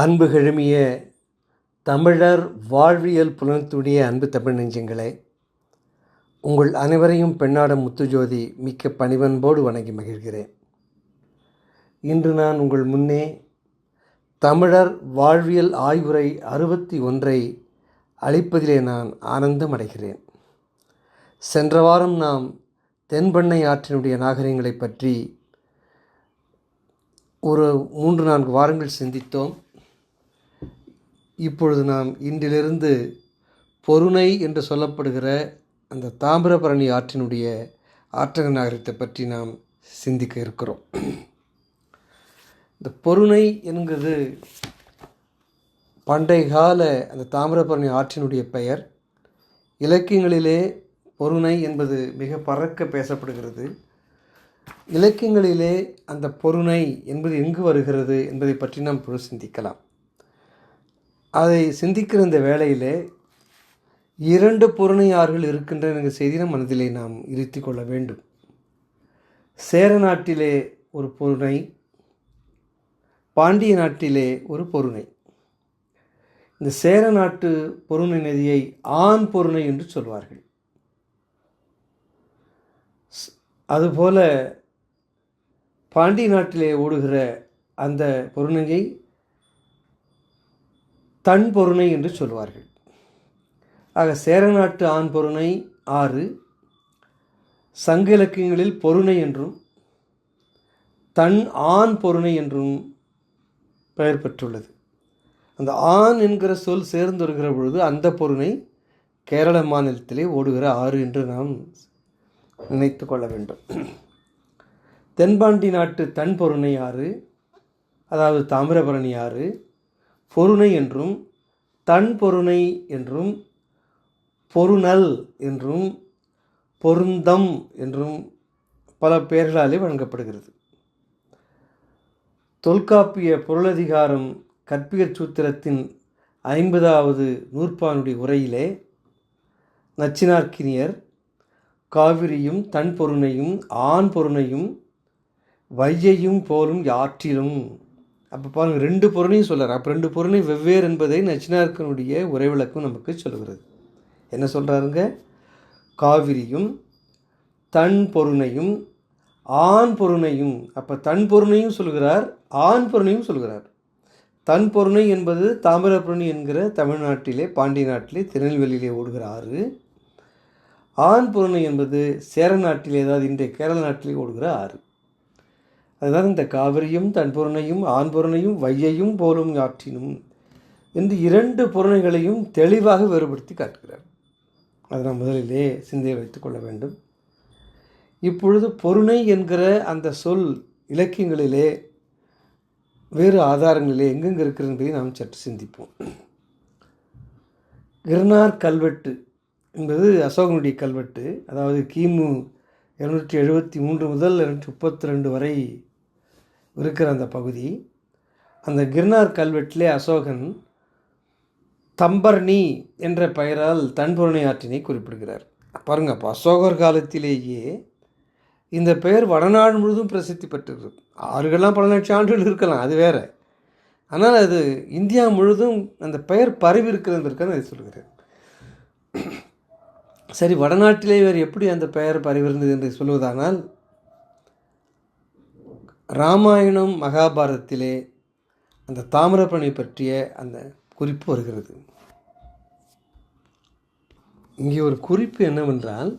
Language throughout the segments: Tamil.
அன்பு கிழமிய தமிழர் வாழ்வியல் புலனத்துடைய அன்பு தமிழ் நெஞ்சங்களே உங்கள் அனைவரையும் பெண்ணாட முத்துஜோதி மிக்க பணிவன்போடு வணங்கி மகிழ்கிறேன். இன்று நான் உங்கள் முன்னே தமிழர் வாழ்வியல் ஆய்வுரை அறுபத்தி ஒன்றை அளிப்பதிலே நான் ஆனந்தம் அடைகிறேன். சென்ற வாரம் நாம் தென்பெண்ணை ஆற்றினுடைய நாகரிகங்களை பற்றி ஒரு மூன்று நான்கு வாரங்கள் சிந்தித்தோம். இப்பொழுது நாம் இன்றிலிருந்து பொருணை என்று சொல்லப்படுகிற அந்த தாமிரபரணி ஆற்றினுடைய ஆற்றக நாகரிகத்தை பற்றி நாம் சிந்திக்க இருக்கிறோம். இந்த பொருணை என்கிறது பண்டைய கால அந்த தாமிரபரணி ஆற்றினுடைய பெயர். இலக்கியங்களிலே பொருணை என்பது மிக பறக்க பேசப்படுகிறது. இலக்கியங்களிலே அந்த பொருணை என்பது எங்கு வருகிறது என்பதை பற்றி நாம் இப்பொழுது சிந்திக்கலாம். அதை சிந்திக்கிற இந்த வேளையிலே இரண்டு புறணியார்கள் இருக்கின்ற என்ற செய்தி நம் மனதிலே நாம் இருத்தி கொள்ள வேண்டும். சேர நாட்டிலே ஒரு பொருணை பாண்டிய நாட்டிலே ஒரு பொருணை இந்த சேர நாட்டு பொருணை நதியை ஆண் பொருணை என்று சொல்வார்கள். அதுபோல பாண்டிய நாட்டிலே ஓடுகிற அந்த பொருணையை தன் பொருணை என்று சொல்வார்கள். ஆக சேரநாட்டு ஆண் பொருணை ஆறு சங்க இலக்கியங்களில் பொருணை என்றும் தன் ஆண் பொருணை என்றும் பெயர் பெற்றுள்ளது. அந்த ஆண் என்கிற சொல் சேர்ந்து வருகிற பொழுது அந்த பொருணை கேரள மாநிலத்திலே ஓடுகிற ஆறு என்று நாம் நினைத்து கொள்ள வேண்டும். தென்பாண்டி நாட்டு தன் பொருணை ஆறு அதாவது தாமிரபரணி ஆறு பொருணை என்றும் தன் பொருணை என்றும் பொருணல் என்றும் பொருந்தம் என்றும் பல பெயர்களாலே வழங்கப்படுகிறது. தொல்காப்பிய பொருளதிகாரம் கற்பியற் சூத்திரத்தின் ஐம்பதாவது நூற்பானுடைய உரையிலே நச்சினார்க்கினியர் காவிரியும் தன் பொருணையும் ஆண் பொருணையும் வையையும் போலும் யாற்றிலும் அப்போ பாருங்கள் ரெண்டு பொருளையும் சொல்கிறார் அப்போ ரெண்டு பொருளையும் வெவ்வேறு என்பதை நச்சினார்க்கனுடைய உரை விளக்கம் நமக்கு சொல்கிறது என்ன சொல்கிறாருங்க காவிரியும் தன் பொருணையும் ஆண் பொருணையும். அப்போ தன் பொருணையும் சொல்கிறார் ஆண் பொருணையும் சொல்கிறார் தன் பொருணை என்பது தாமிரபுரணி என்கிற தமிழ்நாட்டிலே பாண்டிய நாட்டிலே திருநெல்வேலியிலே ஓடுகிற ஆறு. ஆண் பொருணை என்பது சேர நாட்டிலே ஏதாவது இன்றைய கேரள நாட்டிலே ஓடுகிற ஆறு. அதுதான் இந்த காவிரியும் தன் பொருணையும் ஆண் பொருணையும் வையையும் போலும் ஆற்றினும் என்று இரண்டு பொருணைகளையும் தெளிவாக வேறுபடுத்தி காட்டுகிறார். அதை நாம் முதலிலே சிந்தையை வைத்துக்கொள்ள வேண்டும். இப்பொழுது பொருணை என்கிற அந்த சொல் இலக்கியங்களிலே வேறு ஆதாரங்களிலே எங்கெங்கே இருக்கிறது என்பதை நாம் சற்று சிந்திப்போம். கிருணார் கல்வெட்டு என்பது அசோகனுடைய கல்வெட்டு. அதாவது கிமு இரநூற்றி எழுபத்தி மூன்று முதல் இரநூற்றி முப்பத்தி ரெண்டு வரை இருக்கிற அந்த பகுதி அந்த கிர்னார் கல்வெட்டிலே அசோகன் தம்பர்ணி என்ற பெயரால் தன்புரணி ஆற்றினை குறிப்பிடுகிறார். பாருங்க அப்போ அசோகர் காலத்திலேயே இந்த பெயர் வடநாடு முழுதும் பிரசித்தி பெற்றிருக்கு ஆறுகள்லாம் பல லட்சம் ஆண்டுகள் இருக்கலாம் அது வேற. ஆனால் அது இந்தியா முழுதும் அந்த பெயர் பரவி இருக்கிறதுக்கான அதை சொல்கிறேன் சரி வடநாட்டிலே வேறு எப்படி அந்த பெயர் பரவிருந்தது என்று சொல்வதானால் ராமாயணம் மகாபாரதத்திலே அந்த தாமிரபரணி பற்றிய அந்த குறிப்பு வருகிறது. இங்கே ஒரு குறிப்பு என்னவென்றால்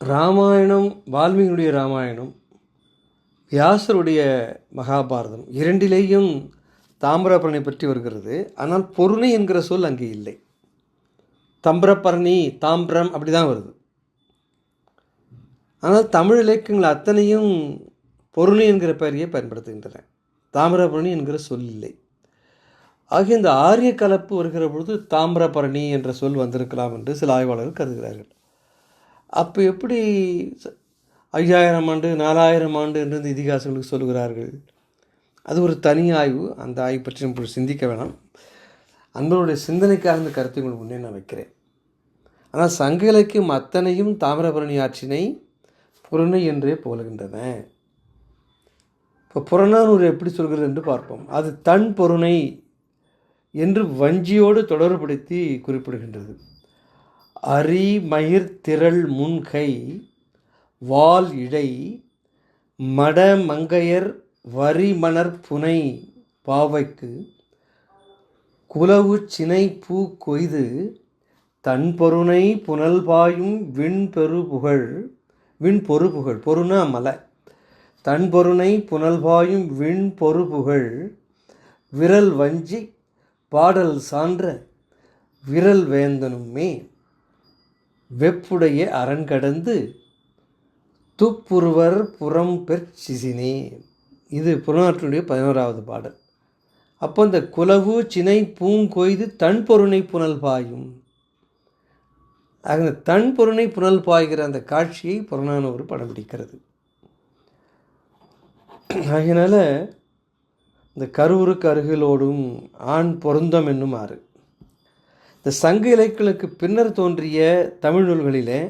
ராமாயணம் வால்மீகியுடைய ராமாயணம் வியாசருடைய மகாபாரதம் இரண்டிலேயும் தாமிரபரணி பற்றி வருகிறது. ஆனால் பொருணை என்கிற சொல் அங்கே இல்லை. தம்பிரபரணி தாம்பிரம் அப்படி தான் வருது. ஆனால் தமிழ் இலக்கியங்கள் அத்தனையும் பொருளி என்கிற பெயரையே பயன்படுத்துகின்றன. தாமிரபரணி என்கிற சொல் இல்லை. ஆகிய இந்த ஆரிய கலப்பு வருகிற பொழுது தாமிரபரணி என்ற சொல் வந்திருக்கலாம் என்று சில ஆய்வாளர்கள் கருதுகிறார்கள். அப்போ எப்படி ஐயாயிரம் ஆண்டு நாலாயிரம் ஆண்டு என்று இந்த இதிகாசங்களுக்கு சொல்கிறார்கள் அது ஒரு தனி ஆய்வு. அந்த ஆய்வு பற்றி நம்ம சிந்திக்க வேணாம். அன்பருடைய சிந்தனைக்காக இந்த கருத்தை உங்களுக்கு முன்னே நான் வைக்கிறேன். ஆனால் சங்க இலக்கியம் அத்தனையும் தாமிரபரணி ஆற்றினை பொருணை என்றே போலுகின்றன. இப்போ புறநானூறு எப்படி சொல்கிறது என்று பார்ப்போம். அது தன் பொருணை என்று வஞ்சியோடு தொடர்புபடுத்தி குறிப்பிடுகின்றது. அரி மயிர் திரள் முன்கை வால் இடை மட மங்கையர் வரிமணர் புனை பாவைக்கு குலவு சினை பூ கொய்து தன் பொருணை புனல் பாயும் விண்பெரு புகழ் விண் புகழ் பொருணா மலை. தன்பொருனை புனல்பாயும் விண் பொறுப்புகள் விரல் வஞ்சி பாடல் சான்ற விரல் வேந்தனுமே. வெப்புடைய அரண் கடந்து துப்புருவர் புறம் பெற்சிசினே இது புறநாற்றினுடைய பதினோராவது பாடல். அப்போ இந்த குலவு சினை பூங்கொய்து தன் பொருணை புனல் பாயும் அந்த தன் பொருணை புனல் பாய்கிற அந்த காட்சியை புறநானூறு படம் பிடிக்கிறது. ஆகையினால இந்த கருவுருக்கு அருகிலோடும் ஆண் பொருந்தம் என்னும் ஆறு இந்த சங்க இலக்கியங்களுக்கு பின்னர் தோன்றிய தமிழ் நூல்களிலே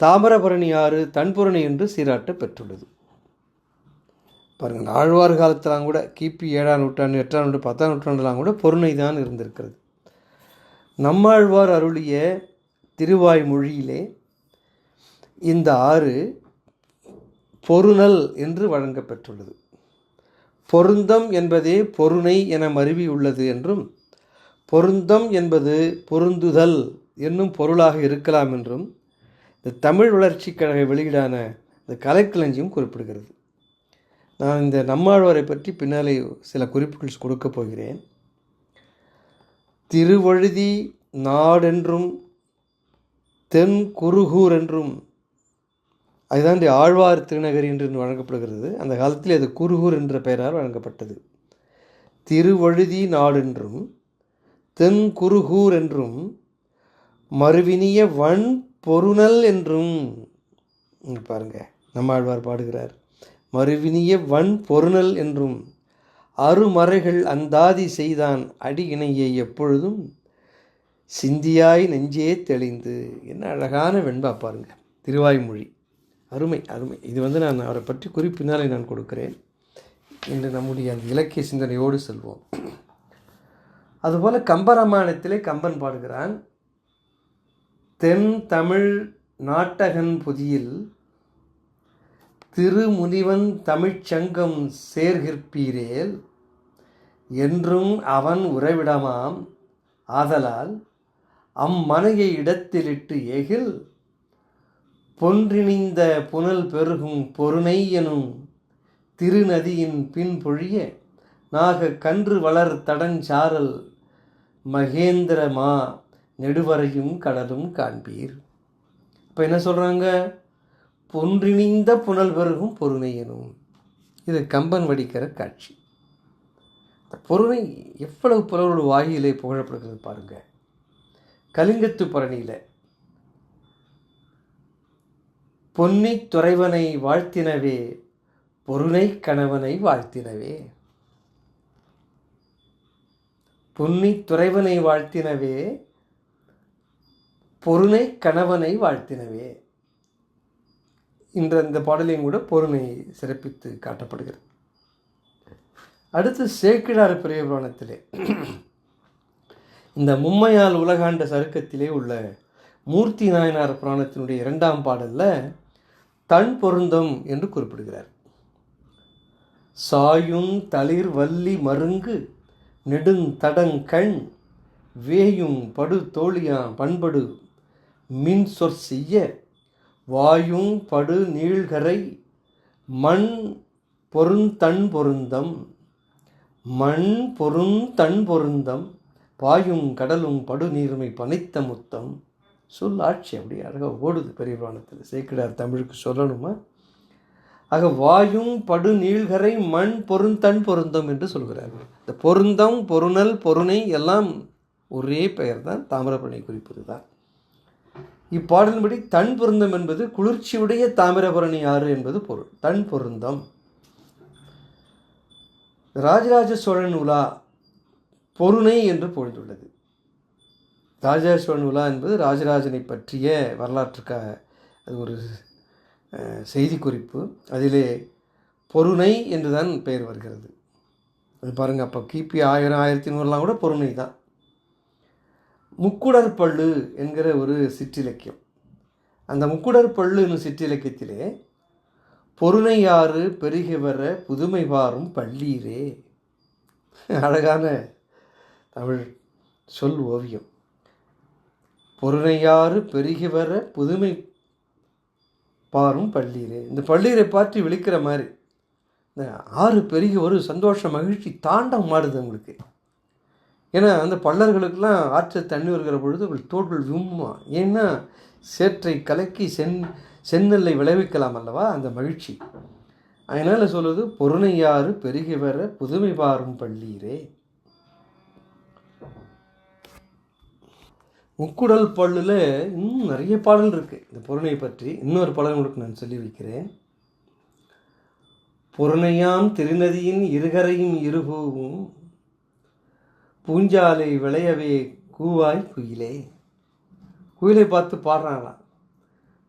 தாமிரபரணி ஆறு தன்புரணி என்று சீராட்ட பெற்றுள்ளது. பாருங்கள் ஆழ்வார் காலத்திலாம் கூட கிபி ஏழாம் நூற்றாண்டு எட்டாம் நூற்றாண்டு பத்தாம் நூற்றாண்டுலாம் கூட பொருணை தான் இருந்திருக்கிறது. நம்மாழ்வார் அருளிய திருவாய்மொழியிலே இந்த ஆறு பொருணல் என்று வழங்கப்பெற்றுள்ளது. பொருந்தம் என்பதே பொருணை என மருவியுள்ளது என்றும் பொருந்தம் என்பது பொருந்துதல் என்னும் பொருளாக இருக்கலாம் என்றும் இந்த தமிழ் வளர்ச்சிக் கழக வெளியீடான இந்த கலைக்களஞ்சியம் குறிப்பிடுகிறது. நான் இந்த நம்மாழ்வாரை பற்றி பின்னாலே சில குறிப்புகள் கொடுக்கப் போகிறேன். திருவழுதி நாடென்றும் தென் குருகூர் என்றும் அதுதான் இந்த ஆழ்வார் திருநகரி என்று வழங்கப்படுகிறது. அந்த காலத்தில் அது குருகூர் என்ற பெயரால் வழங்கப்பட்டது. திருவழுதி நாடென்றும் தென் குருகூர் என்றும் மறுவினிய வன் பொருணல் என்றும். பாருங்க நம்மாழ்வார் பாடுகிறார். மறுவினிய வன் பொருணல் என்றும் அருமறைகள் அந்தாதி செய்தான் அடி இணையை எப்பொழுதும் சிந்தியாய் நெஞ்சே தெளிந்து. என்ன அழகான வெண்பா பாருங்க திருவாய்மொழி. அருமை அருமை. இது வந்து நான் அவரை பற்றி குறிப்பினாலே நான் கொடுக்கிறேன். என்று நம்முடைய அந்த இலக்கிய சிந்தனையோடு செல்வோம். அதுபோல் கம்பராமாயணத்திலே கம்பன் பாடுகிறான் தென் தமிழ் நாட்டகன் புதியில் திருமுனிவன் தமிழ்ச்சங்கம் சேர்கிற்பீரேல் என்றும் அவன் உறைவிடமாம். ஆதலால் அம்மனையை இடத்திலிட்டு எகில் பொன்றிணிந்த புனல் பெருகும் பொருணை எனும் திருநதியின் பின்பொழிய நாக கன்று வளர் தடஞ்சாரல் மகேந்திரமா நெடுவரையும் கடலும் காண்பீர். இப்போ என்ன சொல்கிறாங்க பொன்றிணிந்த புனல் பெருகும் பொருணை எனும். இது கம்பன் வடிக்கிற காட்சி. இந்த பொருணை எவ்வளவு புலவரோட வாயிலே புகழப்படுகிறது பாருங்கள் கலிங்கத்து பரணியில் பொன்னி துறைவனை வாழ்த்தினவே பொருணை கணவனை வாழ்த்தினவே. பொன்னி துறைவனை வாழ்த்தினவே பொருணை கணவனை வாழ்த்தினவே. இன்ற இந்த பாடலையும் கூட பொருளை சிறப்பித்து காட்டப்படுகிறது. அடுத்து சேக்கிழார் பெரிய புராணத்திலே இந்த மும்மையால் உலகாண்ட சருக்கத்திலே உள்ள மூர்த்தி நாயனார் புராணத்தினுடைய இரண்டாம் பாடலில் தன் பொருந்தும் என்று குறிப்பிடுகிறார். சாயுங் தளிர் வள்ளி மருங்கு நெடுந்தடங்கண் வேயும் படு தோழியாம் பண்படு மின் சொற் செய்ய வாயும் படு நீழ்கரை மண் பொருந்தன் பொருந்தம் மண் பொருந்தன் பொருந்தம் பாயும் கடலும் படுநீர்மை பனைத்த முத்தம். சொல் ஆட்சி அப்படி அழகாக ஓடுது பெரிய புராணத்தில். சேக்கிடார் தமிழுக்கு சொல்லணுமா? ஆக வாயும் படு நீழ்கரை மண் பொருந்தன் பொருந்தம் என்று சொல்கிறார்கள். இந்த பொருந்தம் பொருணல் பொருணை எல்லாம் ஒரே பெயர் தான் தாமிரபரணி குறிப்பது தான் இப்பாடலின்படி தன் பொருந்தம் என்பது குளிர்ச்சியுடைய தாமிரபரணி ஆறு என்பது பொருள். தன் பொருந்தம். ராஜராஜ சோழன் உலா பொருணை என்று பொழுதுள்ளது ராஜா சோழன் உலா என்பது ராஜராஜனை பற்றிய வரலாற்றுக்காக. அது ஒரு செய்தி குறிப்பு அதிலே பொருணை என்று தான் பெயர் வருகிறது. அது பாருங்கள் அப்போ கிபி ஆயிரம் ஆயிரத்தி நூறுலாம் கூட பொருணை தான். முக்குடர் பள்ளு என்கிற ஒரு சிற்றிலக்கியம். அந்த முக்குடர் பள்ளு என்னும் சிற்றிலக்கியத்திலே பொருணையாறு பெருகி வர புதுமை வாரும் பள்ளீரே. அழகான தமிழ் சொல் ஓவியம். பொருணையாறு பெருகி வர புதுமை பாரும் பள்ளீரே. இந்த பள்ளீரை பார்த்து விழிக்கிற மாதிரி இந்த ஆறு பெருகி ஒரு சந்தோஷ மகிழ்ச்சி தாண்டம் மாடுது உங்களுக்கு. ஏன்னா அந்த பள்ளர்களுக்கெல்லாம் ஆற்றில் தண்ணி வருகிற பொழுது அவள் தோல்கள் விம்மா ஏன்னா சேற்றை கலக்கி சென் செந்நெல்லை விளைவிக்கலாம் அல்லவா? அந்த மகிழ்ச்சி. அதனால் சொல்லுவது பொருணையாறு பெருகி வர புதுமை பாரும் பள்ளீரே. முக்குடல் பல்லில் இன்னும் நிறைய பாடல் இருக்குது இந்த பொருணை பற்றி இன்னொரு பாடல் உங்களுக்கு நான் சொல்லி வைக்கிறேன். புறணையாம் திருநதியின் இருகரையும் இருபூவும் பூஞ்சாலை விளையவே கூவாய் குயிலே. குயிலை பார்த்து பாடுறாங்களாம்.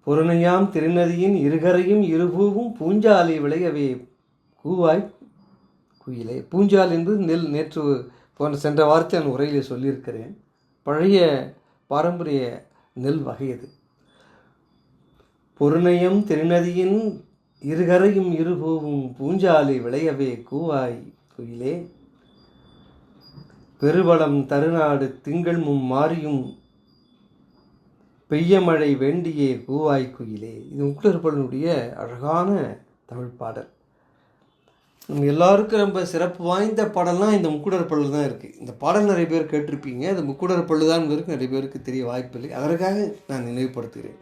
புறணையாம் திருநதியின் இருகரையும் இருபூவும் பூஞ்சாலை விளையவே கூவாய் குயிலே. பூஞ்சால் என்பது நெல் நேற்று போன்ற சென்ற வாரத்தை நான் உரையிலே சொல்லியிருக்கிறேன். பழைய பாரம்பரிய நெல் வகை அது பொருணையம் திருநதியின் இருகரையும் இருபூவும் பூஞ்சாலை விளையவே கூவாய் குயிலே. பெருவளம் தருநாடு திங்கள் மும் மாறியும் பெய்ய மழை வேண்டியே கூவாய் குயிலே. இது முக்குளர்பலனுடைய அழகான தமிழ் பாடல். நம்ம எல்லாருக்கும் ரொம்ப சிறப்பு வாய்ந்த பாடல்லாம் இந்த முக்குடர் பல்லு தான் இருக்குது இந்த பாடல் நிறைய பேர் கேட்டிருப்பீங்க. அது முக்குடர் பல்லு தான் நிறைய பேருக்கு தெரிய வாய்ப்பில்லை அதற்காக நான் நினைவுபடுத்துகிறேன்.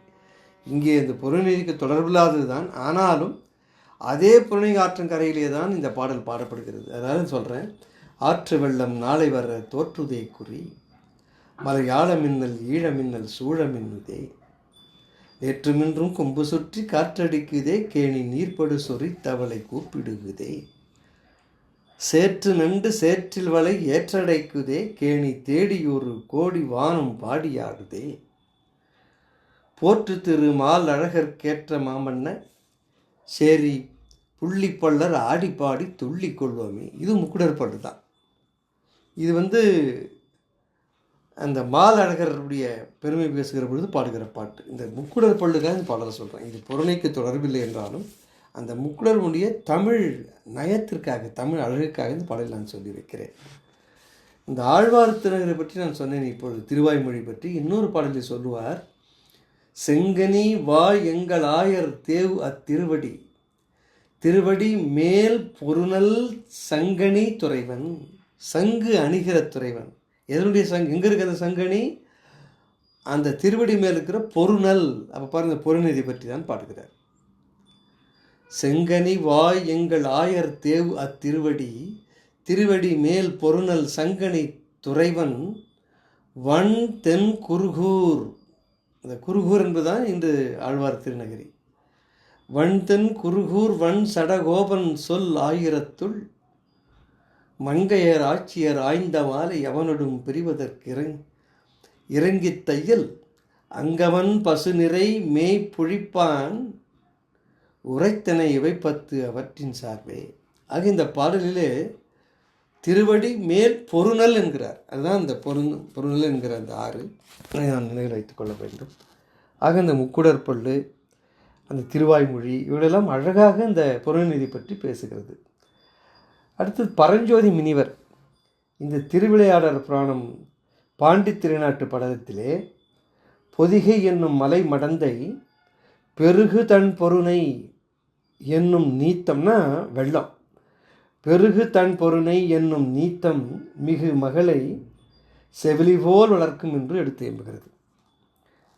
இங்கே இந்த புறநீதிக்கு தொடர்பில்லாதது தான். ஆனாலும் அதே புறநீதி ஆற்றங்கரையிலே தான் இந்த பாடல் பாடப்படுகிறது. அதாவது சொல்கிறேன் ஆற்று வெள்ளம் நாளை வர தோற்றுதே குறி மலையாள மின்னல் ஈழ மின்னல் சூழ மின்னுதே. நேற்று மின்றும் கொம்பு சுற்றி காற்றடிக்குதே. கேணி நீர்ப்படு சொறி தவளை கூப்பிடுகுதே. சேற்று நண்டு சேற்றில் வலை ஏற்றடைக்குதே கேணி தேடி ஒரு கோடி வானம் பாடியாடுதே. போற்று திரு மால் அழகற்கேற்ற மாமன்ன சேரி புள்ளிப்பள்ளர் ஆடி பாடி துள்ளி கொள்வோமே. இது முக்குடர் பள்ளு தான். இது வந்து அந்த மால் அழகருடைய பெருமை பேசுகிற பொழுது பாடுகிற பாட்டு. இந்த முக்குடர் பள்ளுக்காக இந்த பாடலை சொல்கிறேன் இது புறணைக்கு தொடர்பில்லை என்றாலும் அந்த முக்குடருடைய தமிழ் நயத்திற்காக தமிழ் அழகுக்காக இந்த பாடலை நான் சொல்லி வைக்கிறேன் இந்த ஆழ்வார் திருநகரை பற்றி நான் சொன்னேன் இப்பொழுது திருவாய்மொழி பற்றி. இன்னொரு பாடலில் சொல்லுவார் செங்கனி வா எங்கள் ஆயர் தேவ் அத்திருவடி திருவடி மேல் பொருணல் சங்கனி துறைவன் சங்கு அணிகிற துறைவன். எதனுடைய சங்கு எங்கே இருக்கிற சங்கனி? அந்த திருவடி மேல் இருக்கிற பொருணல் அப்போ பாருங்கள் பொருநிதி பற்றி தான் பாடுகிறார். செங்கனி வாய் எங்கள் ஆயர் தேவ் அத்திருவடி திருவடி மேல் பொருணல் சங்கனி துறைவன் வன் தென் குருகூர் இந்த குருகூர் என்பதுதான் இன்று ஆழ்வார் திருநகரி. வன் தென் குருகூர் வன் சடகோபன் சொல் ஆயிரத்துள் மங்கையர் ஆட்சியர் ஆய்ந்த மாலை அவனொடும் பிரிவதற்கு இறங் இறங்கித் தையல் அங்கவன் பசு நிறை மேய் புழிப்பான் உரைத்தனை இவை பத்து அவற்றின் சார்பே. ஆக இந்த பாடலிலே திருவடி மேல் பொருணல் என்கிறார். அதுதான் அந்த பொருண் பொருணல் என்கிற அந்த ஆறு. நான் நினைவில் வைத்துக்கொள்ள வேண்டும். ஆக இந்த முக்குடற்பல்லு அந்த திருவாய்மொழி இவளெல்லாம் அழகாக இந்த பொருள்நிதி பற்றி பேசுகிறது. அடுத்தது பரஞ்சோதி மினிவர் இந்த திருவிளையாடர் புராணம் பாண்டி திருநாட்டு படத்திலே பொதிகை என்னும் மலை மடந்தை பெருகு தன் பொருணை என்னும் நீத்தம்னா வெள்ளம். பெருகு தன் பொருணை என்னும் நீத்தம் மிகு மகளை செவிலி போல் வளர்க்கும் என்று எடுத்து எம்புகிறது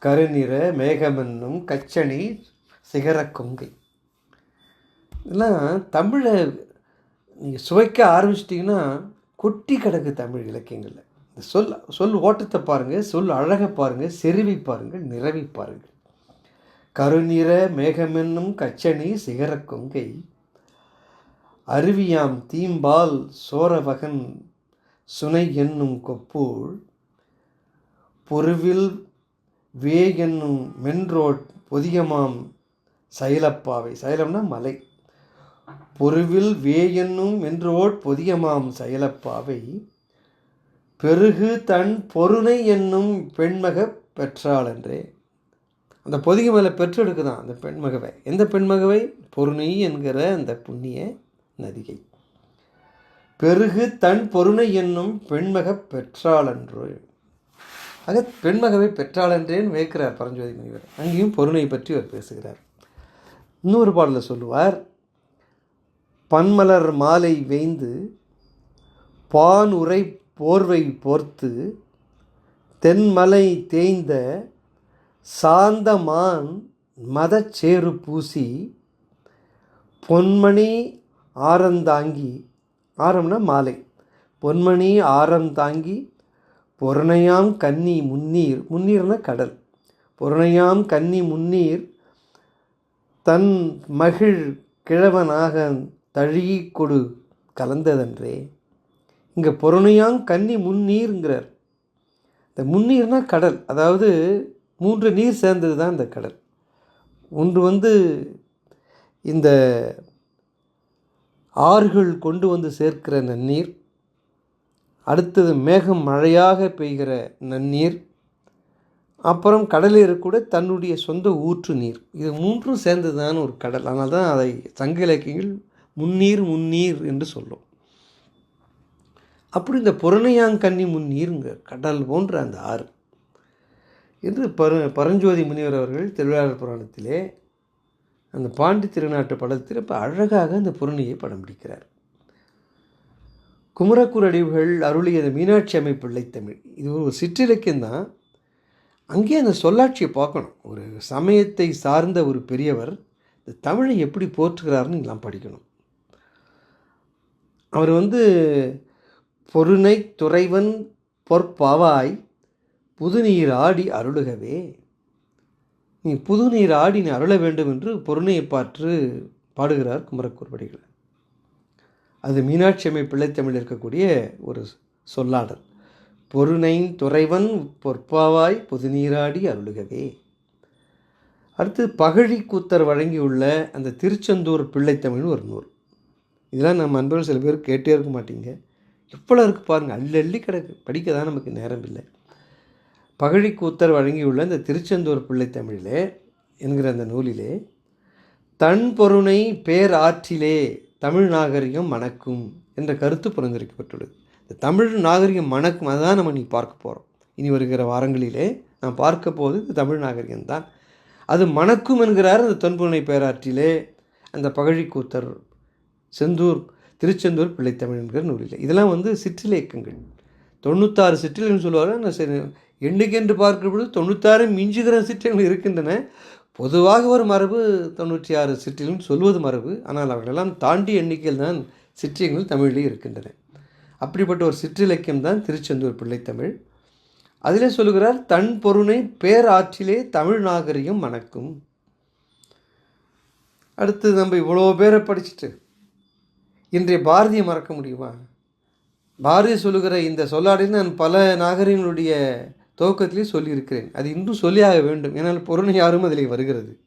கருநிற மேகமென்னும் கச்சனி சிகர கொங்கை. இதெல்லாம் தமிழை நீங்கள் சுவைக்க ஆரம்பிச்சிட்டிங்கன்னா கொட்டி கிடக்கு தமிழ் இலக்கியங்களில். இந்த சொல் சொல் ஓட்டத்தை பாருங்கள் சொல் அழகை பாருங்கள் செருவி பாருங்கள் நிறவி பாருங்கள் கருநிற மேகமென்னும் கச்சனி சிகரக் கொங்கை. அருவியாம் தீம்பால் சோரவகன் சுனை என்னும் கொப்பூள் பொருவில் வே என்னும் மென்றோட் பொதியமாம் சைலப்பாவை. சைலம்னா மலை. பொருவில் வே என்னும் மென்றோட் பொதியமாம் செயலப்பாவை பெருகு தன் பொருணை என்னும் பெண்மக பெற்றாளென்றே. அந்த பொதிகை மேலே பெற்றெடுக்குதான் அந்த பெண்மகவை. எந்த பெண்மகவை? பொருணை என்கிற அந்த புண்ணிய நதிகை பெருகு தன் பொருணை என்னும் பெண்மக பெற்றாளன்று. ஆக பெண்மகவை பெற்றாளன்றேன்னு வைக்கிறார் பரஞ்சோதி முனிவர். அங்கேயும் பொருணையை பற்றி அவர் பேசுகிறார். இன்னொரு பாடலில் சொல்லுவார். பன்மலர் மாலை வேய்ந்து பான் உரை போர்வை போர்த்து தென்மலை தேய்ந்த சாந்தமான் மதச்சேறு பூசி பொன்மணி ஆரந்தாங்கி ஆரம்னா மாலை. பொன்மணி ஆரந்தாங்கி பொருணையாம் கன்னி முன்னீர் முன்னீர்னா கடல். பொருணையாம் கன்னி முன்னீர் தன் மகிழ் கிழவனாக தழுகி கொடு கலந்ததன்றே. இங்கே பொருணையாம் கன்னி முன்னீருங்கிறார். இந்த முன்னீர்னா கடல். அதாவது மூன்று நீர் சேர்ந்தது தான் இந்த கடல். ஒன்று வந்து இந்த ஆறுகள் கொண்டு வந்து சேர்க்கிற நன்னீர் அடுத்தது மேகம் மழையாக பெய்கிற நன்னீர் அப்புறம் கடலில் கூட தன்னுடைய சொந்த ஊற்று நீர். இது மூன்றும் சேர்ந்தது தான் ஒரு கடல். ஆனால் தான் அதை சங்க இலக்கியங்கள் முன்னீர் முன்னீர் என்று சொல்லும். அப்படி இந்த புறணையாங்கண்ணி முன்னீருங்க கடல் போன்ற அந்த ஆறு. என்று பரு பரஞ்சோதி முனிவர் அவர்கள் திருவிழாளர் புராணத்திலே அந்த பாண்டி திருநாட்டு படத்தில் இப்போ அழகாக அந்த புரணியை படம் பிடிக்கிறார். குமரக்குரடிவுகள் அருளிய அந்த மீனாட்சி அமைப்பிள்ளை தமிழ். இது ஒரு சிற்றிலக்கியம்தான் அங்கேயே அந்த சொல்லாட்சியை பார்க்கணும். ஒரு சமயத்தை சார்ந்த ஒரு பெரியவர் இந்த தமிழை எப்படி போற்றுகிறாருன்னு எல்லாம் படிக்கணும். அவர் வந்து பொருணை துறைவன் பொற்பாவாய் புதுநீர் ஆடி அருளுகவே. நீ புதுநீர் ஆடி நீ அருள வேண்டும் என்று பொருணையை பாற்று பாடுகிறார் குமரக்குறுபடிகள் அது மீனாட்சி அம்மை பிள்ளைத்தமிழ் இருக்கக்கூடிய ஒரு சொல்லாடல். பொருணை துறைவன் பொற்பாவாய் புதுநீராடி அருளுகவே. அடுத்து பகழி கூத்தர் வழங்கியுள்ள அந்த திருச்செந்தூர் பிள்ளைத்தமிழ்னு ஒரு நூல். இதெல்லாம் நம்ம அன்பர்கள் சில பேர் கேட்டே இருக்க மாட்டீங்க. எவ்வளோ இருக்குது பாருங்கள் அள்ளி அள்ளி கிடக்கு. படிக்க தான் நமக்கு நேரம் இல்லை. பகழிக்கூத்தர் வழங்கியுள்ள இந்த திருச்செந்தூர் பிள்ளைத்தமிழிலே என்கிற அந்த நூலிலே தன் பொருணை பேராற்றிலே தமிழ் நாகரிகம் மணக்கும் என்ற கருத்து புரிந்துரைக்கப்பட்டுள்ளது. இந்த தமிழ் நாகரிகம் மணக்கும் அதுதான் நம்ம நீ பார்க்க போகிறோம் இனி வருகிற வாரங்களிலே நாம் பார்க்க போது இந்த தமிழ் நாகரிகம்தான். அது மணக்கும் என்கிறார் அந்த தொன்புனை பேராற்றிலே அந்த பகழிக்கூத்தர் செந்தூர் திருச்செந்தூர் பிள்ளைத்தமிழ் என்கிற நூலில். இதெல்லாம் வந்து சிற்றிலக்கியங்கள் தொண்ணூத்தாறு சிற்றில்கள் சொல்லுவார். நான் சரி எண்ணுக்கென்று பார்க்கிற பொழுது தொண்ணூத்தாறு மிஞ்சுகிற சிற்றங்கள் இருக்கின்றன. பொதுவாக ஒரு மரபு தொண்ணூற்றி ஆறு சிற்றிலும் சொல்வது மரபு. ஆனால் அவர்களெல்லாம் தாண்டி எண்ணிக்கையில் தான் சிற்றியங்கள் தமிழிலே இருக்கின்றன. அப்படிப்பட்ட ஒரு சிற்றிலக்கியம் தான் திருச்செந்தூர் பிள்ளைத்தமிழ் அதிலே சொல்லுகிறார் தன் பொருணை பேராற்றிலே தமிழ் நாகரிகம் மணக்கும். அடுத்து நம்ம இவ்வளோ பேரை படிச்சுட்டு இன்றைய பாரதியை மறக்க முடியுமா? பாரதி சொல்லுகிற இந்த சொல்லாடில் நான் பல நாகரிகங்களுடைய துவக்கத்திலே சொல்லியிருக்கிறேன். அது இன்றும் சொல்லியாக வேண்டும். ஏன்னால் பொருணை யாரும் அதில் வருகிறது.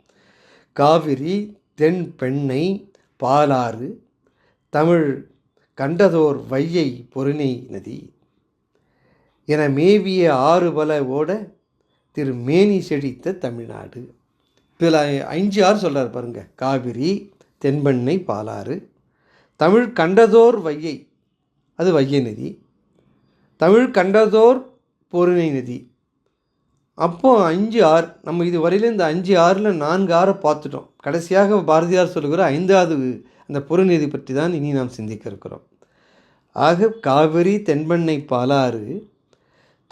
காவிரி தென் பெண்ணை பாலாறு தமிழ் கண்டதோர் வையை பொருணை நதி என மேவிய ஆறு பல ஓட திரு மேனி செழித்த தமிழ்நாடு. இதில் அஞ்சு ஆறு சொல்கிறார் பாருங்கள் காவிரி தென்பெண்ணை பாலாறு தமிழ் கண்டதோர் வையை அது வையை நதி. தமிழ் கண்டதோர் பொருணை நதி. அப்போது அஞ்சு ஆறு நம்ம இது வரையில் இந்த அஞ்சு ஆறில் நான்கு ஆறை பார்த்துட்டோம். கடைசியாக பாரதியார் சொல்லுகிற ஐந்தாவது அந்த பொருநீதி பற்றி தான் இனி நாம் சிந்திக்க இருக்கிறோம். ஆக காவிரி தென்பெண்ணை பாலாறு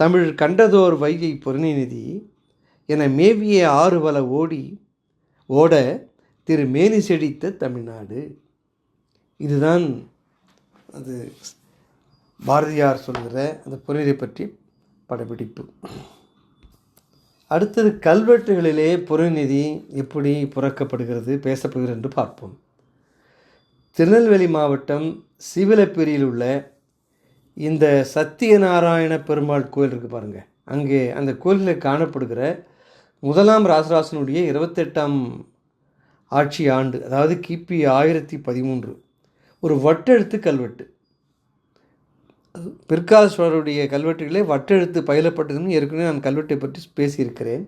தமிழ் கண்டதோர் வைகை பொருணிநிதி என மேவிய ஆறு பல ஓடி ஓட திரு மேனி செழித்த தமிழ்நாடு. இதுதான் அது பாரதியார் சொல்கிற அந்த பொருளை பற்றி படப்பிடிப்பு. அடுத்தது கல்வெட்டுகளிலே புறநிதி எப்படி புறக்கப்படுகிறது பேசப்படுகிறது என்று பார்ப்போம். திருநெல்வேலி மாவட்டம் சிவிலப்பிரியில் உள்ள இந்த சத்தியநாராயண பெருமாள் கோயில் இருக்குது பாருங்கள் அங்கே அந்த கோயிலில் காணப்படுகிற முதலாம் ராசராசனுடைய இருபத்தெட்டாம் ஆட்சி ஆண்டு அதாவது கிபி ஆயிரத்தி பதிமூன்று. ஒரு வட்டெழுத்து கல்வெட்டு. அது கல்வெட்டுகளே வட்டெழுத்து பயிலப்பட்டதுன்னு ஏற்கனவே நான் கல்வெட்டை பற்றி பேசியிருக்கிறேன்.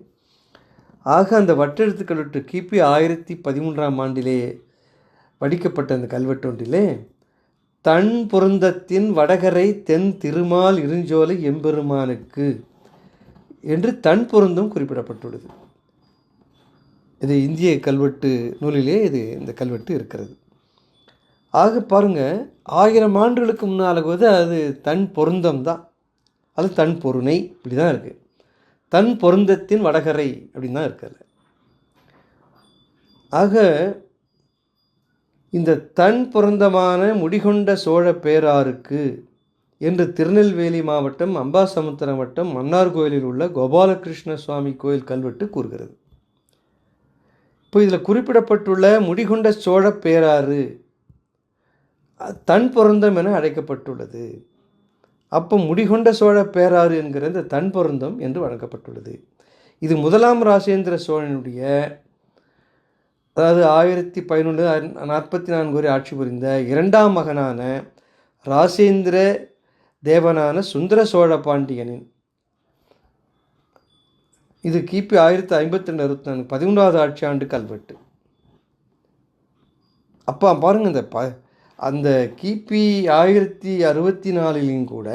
ஆக அந்த வட்டெழுத்து கல்வெட்டு கிபி ஆயிரத்தி பதிமூன்றாம் ஆண்டிலே வடிக்கப்பட்ட அந்த கல்வெட்டு ஒன்றிலே தன் பொருந்தத்தின் வடகரை தென் திருமால் இருஞ்சோலை எம்பெருமானுக்கு என்று தன் பொருந்தும் குறிப்பிடப்பட்டுள்ளது. இது இந்திய கல்வெட்டு நூலிலே இது இந்த கல்வெட்டு இருக்கிறது. ஆக பாருங்க ஆயிரம் ஆண்டுகளுக்கு முன்னால் போது அது தன் பொருந்தம் தான். அது தன் பொருணை இப்படி தான் இருக்குது தன் பொருந்தத்தின் வடகரை அப்படின்னு தான் இருக்குது ஆக இந்த தன் பொருந்தமான முடிகொண்ட சோழ பேராருக்கு என்று திருநெல்வேலி மாவட்டம் அம்பாசமுத்திரம் வட்டம் மன்னார் கோயிலில் உள்ள கோபாலகிருஷ்ண சுவாமி கோயில் கல்வெட்டு கூறுகிறது. இப்போ இதில் குறிப்பிடப்பட்டுள்ள முடிகொண்ட சோழ பேராறு தன் பொருந்தம் என அழைக்கப்பட்டுள்ளது. அப்போ முடிகொண்ட சோழ பேராறு என்கிற இந்த தன் பொருந்தம் என்று வழங்கப்பட்டுள்ளது. இது முதலாம் ராஜேந்திர சோழனுடைய அதாவது ஆயிரத்தி பதினொன்று நாற்பத்தி நான்கு வரை ஆட்சி புரிந்த இரண்டாம் மகனான ராசேந்திர தேவனான சுந்தர சோழ பாண்டியனின். இது கிபி ஆயிரத்தி ஐம்பத்தி ரெண்டு அறுபத்தி நான்கு பதிமூன்றாவது ஆட்சி ஆண்டு கல்வெட்டு. அப்போ பாருங்கள் இந்த ப அந்த கிபி ஆயிரத்தி அறுபத்தி நாலிலையும் கூட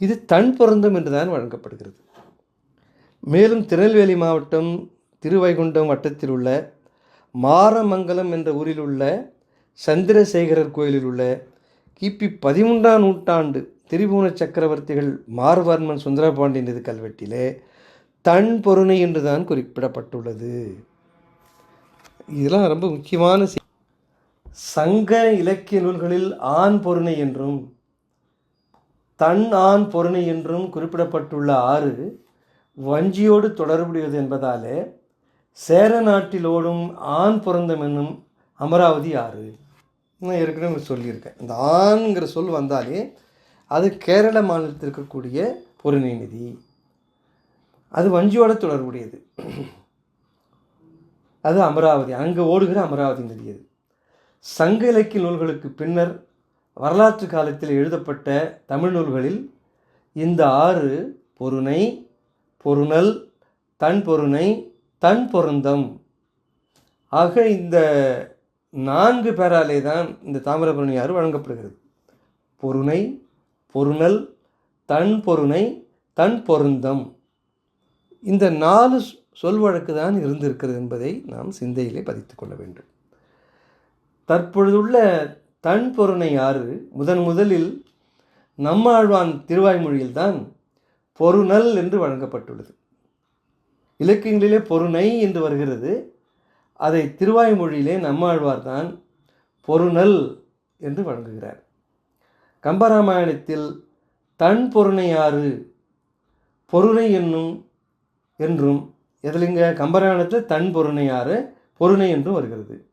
இது தன் பொருந்தம் என்று தான் வழங்கப்படுகிறது. மேலும் திருநெல்வேலி மாவட்டம் திருவைகுண்டம் வட்டத்தில் உள்ள மாரமங்கலம் என்ற ஊரில் உள்ள சந்திரசேகரர் கோயிலில் உள்ள கிபி பதிமூன்றாம் நூற்றாண்டு திரிபுவன சக்கரவர்த்திகள் மார்வர்மன் சுந்தரபாண்டியன் இது கல்வெட்டிலே தன் பொருணை என்று தான் குறிப்பிடப்பட்டுள்ளது. இதெல்லாம் ரொம்ப முக்கியமான சங்க இலக்கிய நூல்களில் ஆண் பொருணை என்றும் தன் ஆண் பொருணை என்றும் குறிப்பிடப்பட்டுள்ள ஆறு வஞ்சியோடு தொடர்புடையது என்பதாலே சேர நாட்டில் ஓடும் ஆண் பொருந்தம் என்னும் அமராவதி ஆறு. நான் ஏற்கனவே சொல்லியிருக்கேன். இந்த ஆண்கிற சொல் வந்தாலே அது கேரள மாநிலத்தில் இருக்கக்கூடிய பொருணை நிதி. அது வஞ்சியோட தொடர்புடையது. அது அமராவதி அங்கே ஓடுகிற அமராவதி நதி அது. சங்க இலக்கிய நூல்களுக்கு பின்னர் வரலாற்று காலத்தில் எழுதப்பட்ட தமிழ் நூல்களில் இந்த ஆறு பொருணை பொருணல் தன் பொருணை தன் பொருந்தம். ஆக இந்த நான்கு பேராலே தான் இந்த தாமிரபரணி ஆறு வழங்கப்படுகிறது. பொருணை பொருணல் தன் பொருணை தன் பொருந்தம். இந்த நாலு சொ- சொல் வழக்கு தான் இருந்திருக்கிறது என்பதை நாம் சிந்தையிலே பதித்துக் கொள்ள வேண்டும். தற்பொழுதுள்ள தன் பொருணை ஆறு முதன் முதலில் நம்மாழ்வான் திருவாய்மொழியில்தான் பொருணல் என்று வழங்கப்பட்டுள்ளது. இலக்கியங்களிலே பொருணை என்று வருகிறது. அதை திருவாய்மொழியிலே நம்மாழ்வார் தான் பொருணல் என்று வழங்குகிறார். கம்பராமாயணத்தில் தன் பொருணை ஆறு பொருணை என்னும் என்றும் எதிலிங்க கம்பராமாயணத்தில் தன் பொருணை ஆறு பொருணை என்றும் வருகிறது.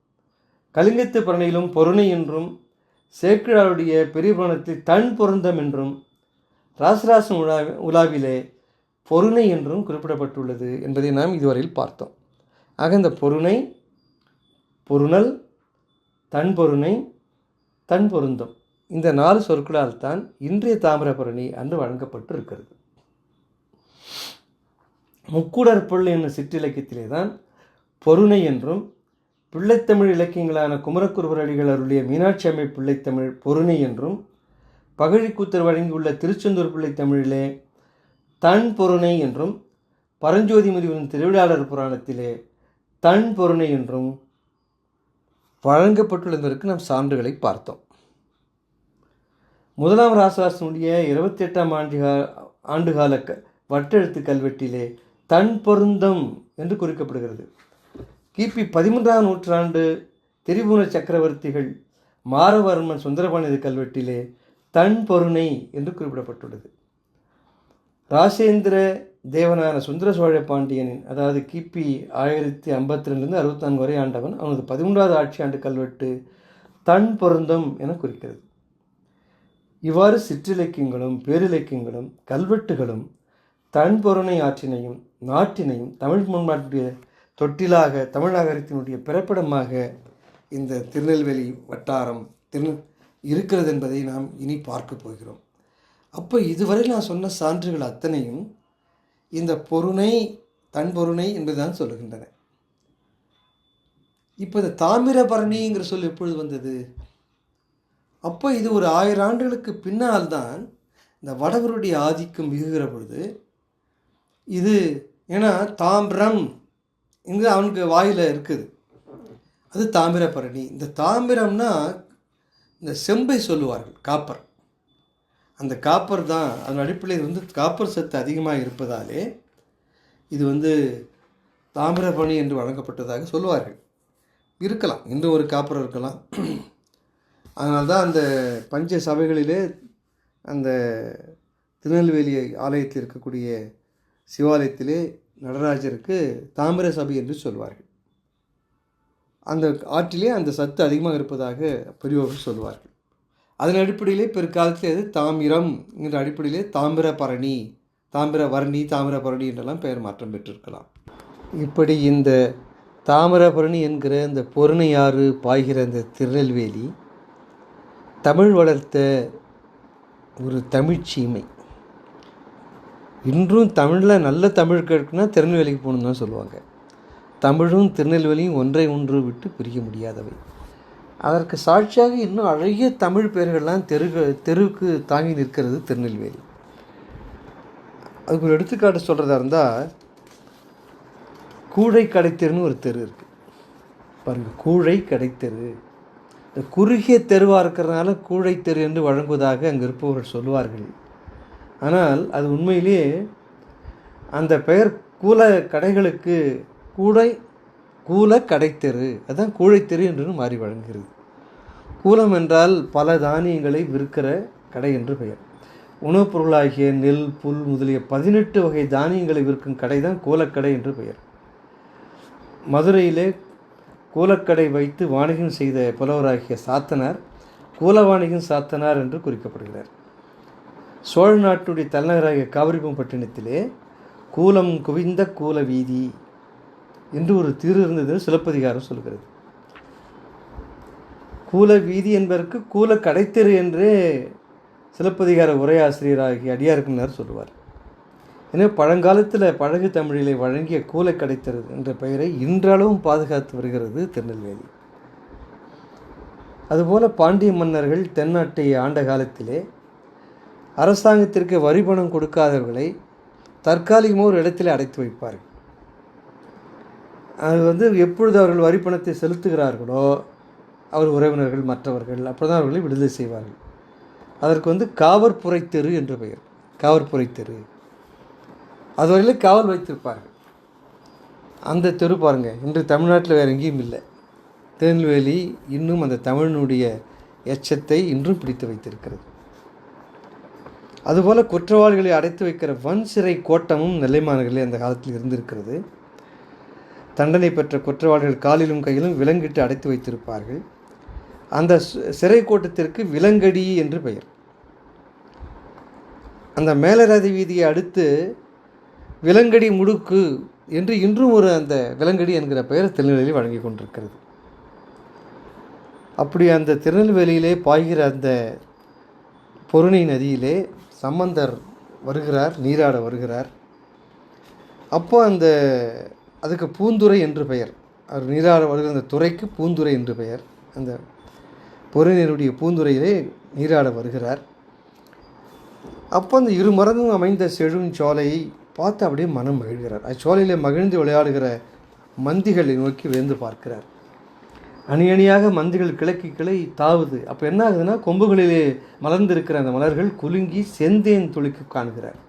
கலிங்கத்து பரணியிலும் பொருணை என்றும் சேக்கிழாருடைய பெரிய புராணத்தில் தன் பொருந்தம் என்றும் ராசராசன் உலா உலாவிலே பொருணை என்றும் குறிப்பிடப்பட்டுள்ளது என்பதை நாம் இதுவரையில் பார்த்தோம். ஆக இந்த பொருணை பொருணல் தன் பொருணை தன் பொருந்தம் இந்த நாலு சொற்களால் தான் இன்றைய தாமிரபரணி அன்று வழங்கப்பட்டு இருக்கிறது முக்குடற்பொருள் என்னும் சிற்றிலக்கியத்திலே தான் பொருணை என்றும் பிள்ளைத்தமிழ் இலக்கியங்களான குமரக்குருவர் அடிகள் அருளிய மீனாட்சி அம்மை பிள்ளைத்தமிழ் பொருணை என்றும் பகழிக்கூத்தர் வழங்கியுள்ள திருச்செந்தூர் பிள்ளைத்தமிழிலே தன் பொருணை என்றும் பரஞ்சோதி முதிவரின் திருவிழாளர் புராணத்திலே தன் பொருணை என்றும் வழங்கப்பட்டுள்ளதற்கு நாம் சான்றுகளை பார்த்தோம். முதலாம் ராசராசனுடைய இருபத்தி எட்டாம் ஆண்டு ஆண்டுகால க வட்டெழுத்து கல்வெட்டிலே தன் பொருந்தம் என்று குறிக்கப்படுகிறது. கிபி பதிமூன்றாம் நூற்றாண்டு திரிபுவன சக்கரவர்த்திகள் மாரவர்மன் சுந்தரபாண்டிய கல்வெட்டிலே தன் பொருணை என்று குறிப்பிடப்பட்டுள்ளது. ராசேந்திர தேவனான சுந்தர சோழ பாண்டியனின் அதாவது கிபி ஆயிரத்தி ஐம்பத்தி ரெண்டுலேருந்து அறுபத்தி நான்கு வரை ஆண்டவன் அவனது பதிமூன்றாவது ஆட்சி ஆண்டு கல்வெட்டு தன் பொருந்தம் என குறிக்கிறது. இவ்வாறு சிற்றிலக்கியங்களும் பேரிலக்கியங்களும் கல்வெட்டுகளும் தன் பொருணை ஆற்றினையும் நாட்டினையும் தமிழ் முன்பாட்டுடைய தொட்டிலாக தமிழ்நாகரத்தினுடைய பிறப்பிடமாக இந்த திருநெல்வேலி வட்டாரம் திரு இருக்கிறது என்பதை நாம் இனி பார்க்க போகிறோம். அப்போ இதுவரை நான் சொன்ன சான்றுகள் அத்தனையும் இந்த பொருணை தன் பொருணை என்பதுதான் சொல்லுகின்றன. இப்போ இந்த தாமிரபரணிங்கிற சொல் எப்பொழுது வந்தது? அப்போ இது ஒரு ஆயிரம் ஆண்டுகளுக்கு பின்னால் தான் இந்த வடவருடைய ஆதிக்கம் மிகுகிற பொழுது இது ஏன்னா தாமிரம் இங்கே அவனுக்கு வாயில் இருக்குது. அது தாமிரபரணி. இந்த தாமிரம்னா இந்த செம்பை சொல்லுவார்கள் காப்பர். அந்த காப்பர் தான் அதன் அடிப்படையில் வந்து காப்பர் சத்து அதிகமாக இருப்பதாலே இது வந்து தாமிரபரணி என்று வழங்கப்பட்டதாக சொல்லுவார்கள். இருக்கலாம் இன்னும் ஒரு காப்பர் இருக்கலாம். அதனால தான் அந்த பஞ்ச சபைகளிலே அந்த திருநெல்வேலி ஆலயத்தில் இருக்கக்கூடிய சிவாலயத்திலே நடராஜருக்கு தாமிர சபை என்று சொல்வார்கள். அந்த ஆற்றிலே அந்த சத்து அதிகமாக இருப்பதாக பெரியவர்கள் சொல்வார்கள். அதன் அடிப்படையிலே பிற்காலத்தில் அது தாமிரம் என்ற அடிப்படையிலே தாமிரபரணி தாமிரபரணி தாமிரபரணி என்றெல்லாம் பெயர் மாற்றம் பெற்றிருக்கலாம். இப்படி இந்த தாமிரபரணி என்கிற இந்த பொருணையாறு பாய்கிற இந்த திருநெல்வேலி தமிழ் வளர்த்த ஒரு தமிழ்ச்சீமை இன்றும் தமிழில் நல்ல தமிழ் கேட்குன்னா திருநெல்வேலிக்கு போகணுன்னு தான் சொல்லுவாங்க. தமிழும் திருநெல்வேலியும் ஒன்றை ஒன்று விட்டு பிரிக்க முடியாதவை. அதற்கு சாட்சியாக இன்னும் அழகிய தமிழ் பெயர்கள்லாம் தெரு தெருவுக்கு தாங்கி நிற்கிறது திருநெல்வேலி. அதுக்கு ஒரு எடுத்துக்காட்டு சொல்கிறதா இருந்தால் கூழை கடைத்தெருன்னு ஒரு தெரு இருக்குது பாருங்கள் கூழை கடைத்தெரு இந்த குறுகிய தெருவாக இருக்கிறதுனால கூழை தெரு என்று வழங்குவதாக அங்கே இருப்பவர்கள் சொல்லுவார்கள். ஆனால் அது உண்மையிலேயே அந்த பெயர் கூல கடைகளுக்கு கூடை கூல கடைத்தெரு. அதுதான் கூழைத்தெரு என்று மாறி வழங்குகிறது. கூலம் என்றால் பல தானியங்களை விற்கிற கடை என்று பெயர். உணவுப் பொருளாகிய நெல் புல் முதலிய பதினெட்டு வகை தானியங்களை விற்கும் கடை தான் கூலக்கடை என்று பெயர். மதுரையிலே கூலக்கடை வைத்து வாணிகம் செய்த புலவராகிய சாத்தனார் கூல வாணிகம் சாத்தனார் என்று குறிக்கப்படுகிறார். சோழ நாட்டுடைய தலைநகராகிய காவிரிப்பட்டினத்திலே கூலம் குவிந்த கூல வீதி என்று ஒரு தீர் இருந்தது சிலப்பதிகாரம் சொல்கிறது. கூல வீதி என்பதற்கு கூல கடைத்தெரு என்றே சிலப்பதிகார உரையாசிரியராகி அடியார்கினார் சொல்லுவார். எனவே பழங்காலத்தில் பழகு தமிழிலே வழங்கிய கூலை கடைத்தெரு என்ற பெயரை இன்றளவும் பாதுகாத்து வருகிறது திருநெல்வேலி. அதுபோல பாண்டிய மன்னர்கள் தென்னாட்டை ஆண்ட காலத்திலே அரசாங்கத்திற்கு வரி பணம் கொடுக்காதவர்களை தற்காலிகமாக ஒரு இடத்தில் அடைத்து வைப்பார்கள். அது வந்து எப்பொழுது அவர்கள் வரி பணத்தை செலுத்துகிறார்களோ அவர் உறவினர்கள் மற்றவர்கள் அப்போ தான் அவர்களை விடுதலை செய்வார்கள். அதற்கு வந்து காவற்புரை தெரு என்று பெயர். காவற்புரை தெரு அதுவரையிலே காவல் வைத்திருப்பார்கள். அந்த தெரு பாருங்கள் இன்று தமிழ்நாட்டில் வேறு எங்கேயும் இல்லை. திருநெல்வேலி இன்னும் அந்த தமிழனுடைய எச்சத்தை இன்றும் பிடித்து வைத்திருக்கிறது. அதுபோல் குற்றவாளிகளை அடைத்து வைக்கிற வன் சிறை கோட்டமும் நெல்லை மாநகரிலே அந்த காலத்தில் இருந்திருக்கிறது. தண்டனை பெற்ற குற்றவாளிகள் காலிலும் கையிலும் விலங்கிட்டு அடைத்து வைத்திருப்பார்கள். அந்த சிறை கோட்டத்திற்கு விலங்கடி என்று பெயர். அந்த மேலராதி வீதியை அடுத்து விலங்கடி முடுக்கு என்று இன்றும் ஒரு அந்த விலங்கடி என்கிற பெயர் திருநெல்வேலி வழங்கி கொண்டிருக்கிறது. அப்படி அந்த திருநெல்வேலியிலே பாய்கிற அந்த பொருணை நதியிலே சம்பந்தர் வருகிறார் நீராட வருகிறார். அப்போ அந்த அதுக்கு பூந்துரை என்று பெயர். அவர் நீராட வருகிற அந்த துறைக்கு பூந்துரை என்று பெயர். அந்த பொருணியருடைய பூந்துரையிலே நீராட வருகிறார். அப்போ அந்த இரு மரமும் அமைந்த செழும் சோலையை பார்த்து அப்படியே மனம் மகிழ்கிறார். அச்சோலையில் மகிழ்ந்து விளையாடுகிற மந்திகளை நோக்கி வேந்து பார்க்கிறார். அணி அணியாக மந்திகள் கிழக்கு கிளை தாவுது. அப்போ என்ன ஆகுதுன்னா கொம்புகளிலே மலர்ந்திருக்கிற அந்த மலர்கள் குலுங்கி செந்தேன் துளிக்கு காண்கிறார்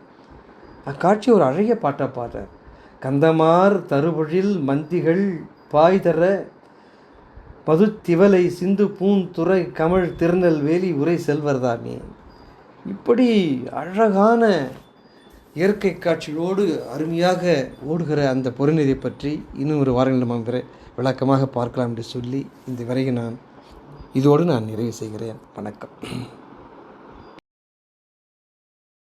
அக்காட்சி ஒரு அழகிய பாட்டாக பாடுறார். கந்தமார் தருபொழில் மந்திகள் பாய் தர மதுத்திவலை சிந்து பூந்துறை கமழ் திருநெல்வேலி உரை செல்வர்தாமே. இப்படி அழகான இயற்கை காட்சியோடு அருமையாக ஓடுகிற அந்த பொருநிதியை பற்றி இன்னும் ஒரு வாரங்கள் நம்ம விளக்கமாக பார்க்கலாம் என்று சொல்லி இந்த வரையை நான் இதோடு நான் நிறைவு செய்கிறேன். வணக்கம்.